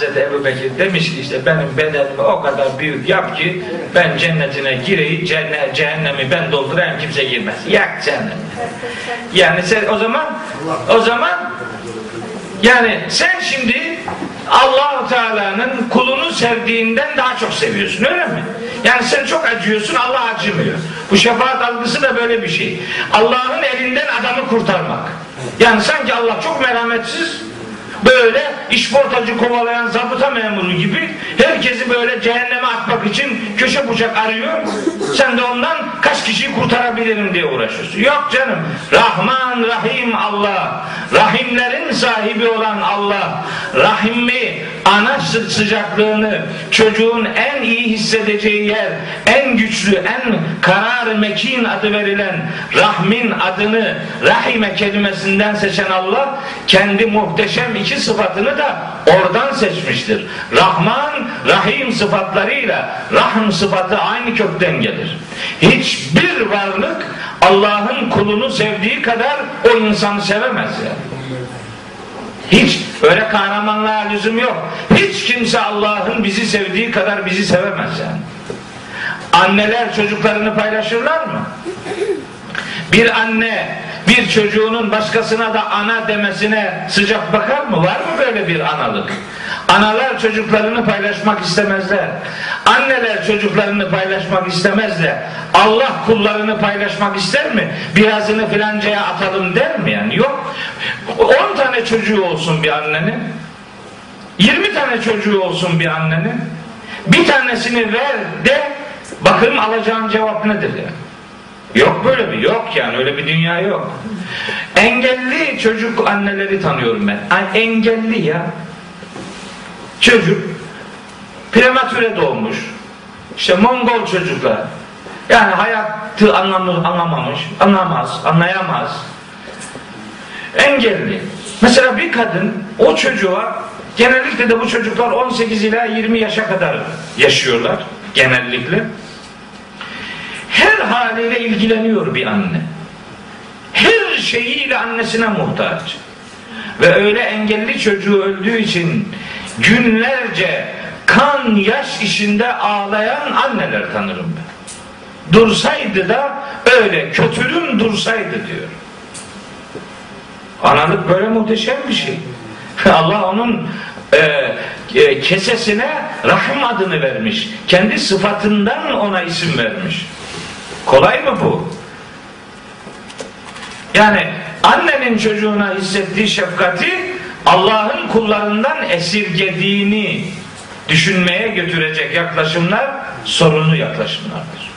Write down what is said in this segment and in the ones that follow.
Hazreti Ebu Bekir demiş ki işte benim bedenimi o kadar büyük yap ki ben cennetine gireyim, cennet, cehennemi ben doldurayım kimse girmez. Yak cehennemi. Yani sen o zaman o zaman yani sen şimdi allah Teala'nın kulunu sevdiğinden daha çok seviyorsun öyle mi? Yani sen çok acıyorsun Allah acımıyor. Bu şefaat algısı da böyle bir şey. Allah'ın elinden adamı kurtarmak. Yani sanki Allah çok merhametsiz böyle işportacı kovalayan zabıta memuru gibi herkesi böyle cehenneme atmak için köşe bucak arıyor. Sen de ondan kaç kişiyi kurtarabilirim diye uğraşıyorsun. Yok canım. Rahman Rahim Allah. Rahimlerin sahibi olan Allah. Rahimi ana sı- sıcaklığını çocuğun en iyi hissedeceği yer, en güçlü, en karar mekin adı verilen rahmin adını rahime kelimesinden seçen Allah kendi muhteşem iki sıfatını da oradan seçmiştir. Rahman, Rahim sıfatlarıyla rahm sıfatı aynı kökten gelir. Hiçbir varlık Allah'ın kulunu sevdiği kadar o insanı sevemez yani. Hiç öyle kahramanlığa lüzum yok. Hiç kimse Allah'ın bizi sevdiği kadar bizi sevemez yani. Anneler çocuklarını paylaşırlar mı? Bir anne bir çocuğunun başkasına da ana demesine sıcak bakar mı? Var mı böyle bir analık? Analar çocuklarını paylaşmak istemezler. Anneler çocuklarını paylaşmak istemezler. Allah kullarını paylaşmak ister mi? Birazını filancaya atalım der mi. 10 tane çocuğu olsun bir annenin. 20 tane çocuğu olsun bir annenin. Bir tanesini ver de bakalım alacağın cevap nedir yani? Yok böyle bir yok yani öyle bir dünya yok. Engelli çocuk anneleri tanıyorum ben. Ay, engelli ya. Çocuk prematüre doğmuş. İşte Mongol çocuklar. Yani hayatı anlamı, anlamamış, anlamaz, anlayamaz. Engelli. Mesela bir kadın o çocuğa genellikle de bu çocuklar 18 ila 20 yaşa kadar yaşıyorlar genellikle her haliyle ilgileniyor bir anne. Her şeyiyle annesine muhtaç. Ve öyle engelli çocuğu öldüğü için günlerce kan yaş içinde ağlayan anneler tanırım ben. Dursaydı da öyle kötürüm dursaydı diyor. Analık böyle muhteşem bir şey. Allah onun e, e, kesesine rahim adını vermiş. Kendi sıfatından ona isim vermiş. Kolay mı bu? Yani annenin çocuğuna hissettiği şefkati Allah'ın kullarından esirgediğini düşünmeye götürecek yaklaşımlar sorunlu yaklaşımlardır.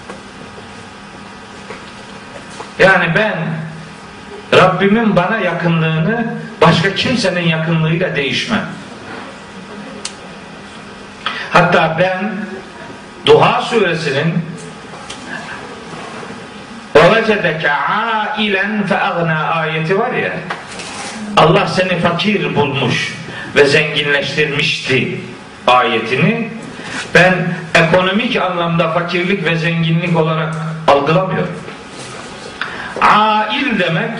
Yani ben Rabbimin bana yakınlığını başka kimsenin yakınlığıyla değişmem. Hatta ben Duha suresinin وَوَجَدَكَ عَائِلًا فَاَغْنَا ayeti var ya Allah seni fakir bulmuş ve zenginleştirmişti ayetini ben ekonomik anlamda fakirlik ve zenginlik olarak algılamıyorum. Ail demek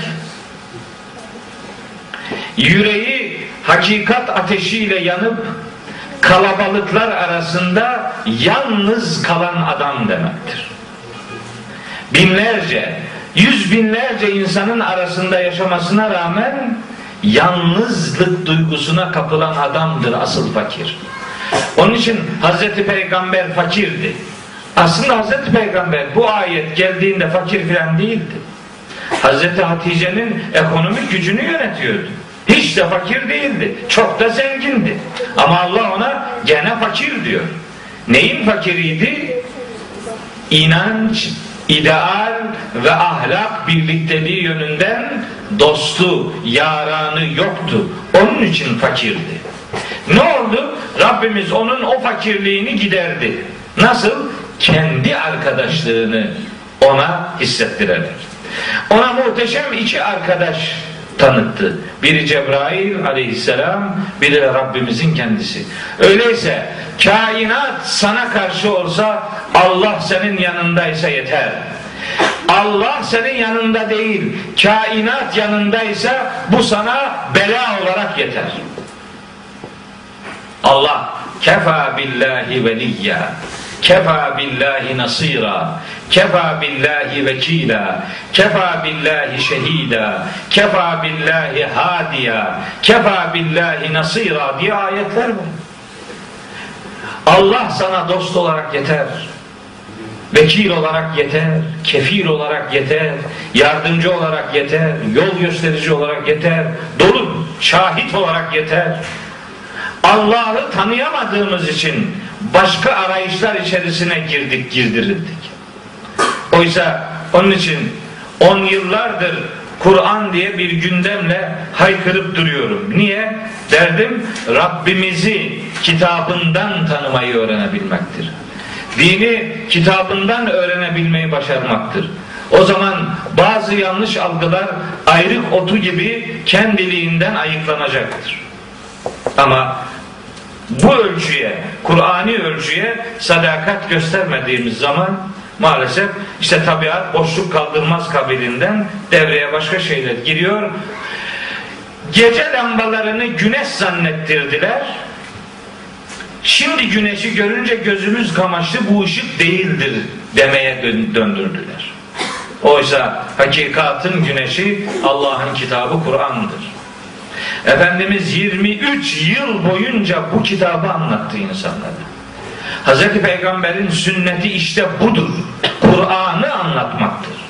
yüreği hakikat ateşiyle yanıp kalabalıklar arasında yalnız kalan adam demektir. Binlerce, yüz binlerce insanın arasında yaşamasına rağmen yalnızlık duygusuna kapılan adamdır asıl fakir. Onun için Hazreti Peygamber fakirdi. Aslında Hazreti Peygamber bu ayet geldiğinde fakir filan değildi. Hazreti Hatice'nin ekonomik gücünü yönetiyordu. Hiç de fakir değildi. Çok da zengindi. Ama Allah ona gene fakir diyor. Neyin fakiriydi? İnanç, ideal ve ahlak birlikteliği yönünden dostu, yaranı yoktu. Onun için fakirdi. Ne oldu? Rabbimiz onun o fakirliğini giderdi. Nasıl? Kendi arkadaşlığını ona hissettirerek. Ona muhteşem iki arkadaş tanıttı. Biri Cebrail aleyhisselam, biri de Rabbimizin kendisi. Öyleyse kainat sana karşı olsa Allah senin yanındaysa yeter. Allah senin yanında değil, kainat yanındaysa bu sana bela olarak yeter. Allah kefa billahi veliyya kefa billahi nasira kefa billahi vekila kefa billahi şehida kefa billahi hadiya kefa billahi nasira diye ayetler var. Allah sana dost olarak yeter. Vekil olarak yeter, kefil olarak yeter, yardımcı olarak yeter, yol gösterici olarak yeter, dolu şahit olarak yeter. Allah'ı tanıyamadığımız için başka arayışlar içerisine girdik, girdirildik. Oysa onun için on yıllardır Kur'an diye bir gündemle haykırıp duruyorum. Niye? Derdim Rabbimizi kitabından tanımayı öğrenebilmektir. Dini kitabından öğrenebilmeyi başarmaktır. O zaman bazı yanlış algılar ayrık otu gibi kendiliğinden ayıklanacaktır. Ama bu ölçüye, Kur'ani ölçüye sadakat göstermediğimiz zaman maalesef işte tabiat boşluk kaldırmaz kabilinden devreye başka şeyler giriyor. Gece lambalarını güneş zannettirdiler. Şimdi güneşi görünce gözümüz kamaştı bu ışık değildir demeye döndürdüler. Oysa hakikatin güneşi Allah'ın kitabı Kur'an'dır. Efendimiz 23 yıl boyunca bu kitabı anlattı insanlara. Hz. Peygamber'in sünneti işte budur. Kur'an'ı anlatmaktır.